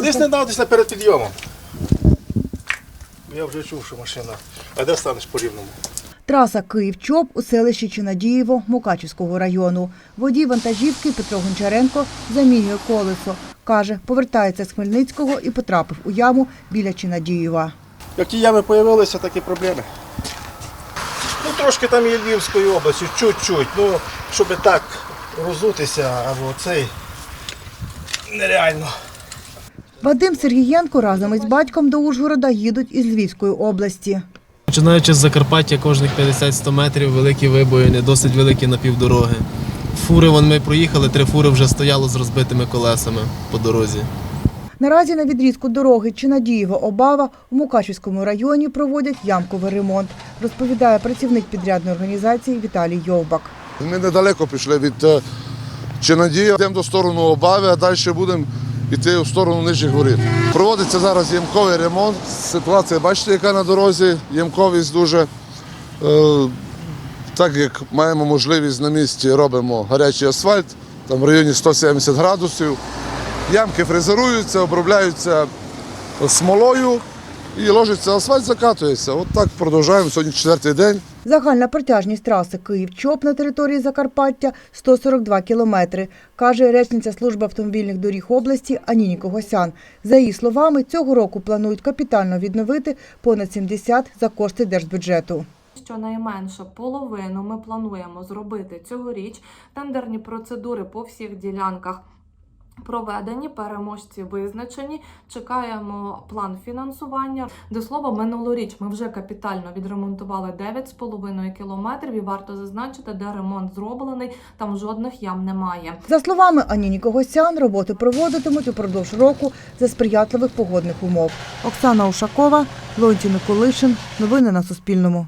Десь не дав, десь на перед підйомом. Я вже чув, що машина. А де станеш по рівному? Траса Київ-Чоп у селищі Чинадієво Мукачівського району. Водій вантажівки Петро Гончаренко замінює колесо. Каже, повертається з Хмельницького і потрапив у яму біля Чинадієва. Як ті ями з'явилися, такі проблеми. Ну, трошки там і Львівською областю, чуть-чуть. Ну, щоб так розутися, або цей нереально. Вадим Сергієнко разом із батьком до Ужгорода їдуть із Львівської області. Починаючи з Закарпаття, кожних 50-100 метрів великі вибоїни, досить великі напівдороги. Фури вон ми проїхали, три фури вже стояло з розбитими колесами по дорозі. Наразі на відрізку дороги Чинадієво-Обава у Мукачівському районі проводять ямковий ремонт, розповідає працівник підрядної організації Віталій Йовбак. Ми недалеко пішли від е, йдемо до сторону Обави, а далі будемо йти в сторону нижніх горів. Проводиться зараз ямковий ремонт. Ситуація, бачите, яка на дорозі, ямковість дуже. Е, Так як маємо можливість на місці, робимо гарячий асфальт, там в районі 170 градусів. Ямки фрезеруються, обробляються смолою і ложиться асфальт, закатується. От так продовжуємо сьогодні четвертий день. Загальна протяжність траси Київ-Чоп на території Закарпаття 142 кілометри, каже речниця служби автомобільних доріг області Аніні Когосян. За її словами, цього року планують капітально відновити понад 70 за кошти держбюджету. Щонайменше половину ми плануємо зробити цьогоріч. Тендерні процедури по всіх ділянках проведені, переможці визначені. Чекаємо план фінансування. До слова, минулоріч ми вже капітально відремонтували 9,5 кілометрів. І варто зазначити, де ремонт зроблений, там жодних ям немає. За словами Аніні Когосян, роботи проводитимуть упродовж року за сприятливих погодних умов. Оксана Ушакова, Леонтій Миколишин. Новини на Суспільному.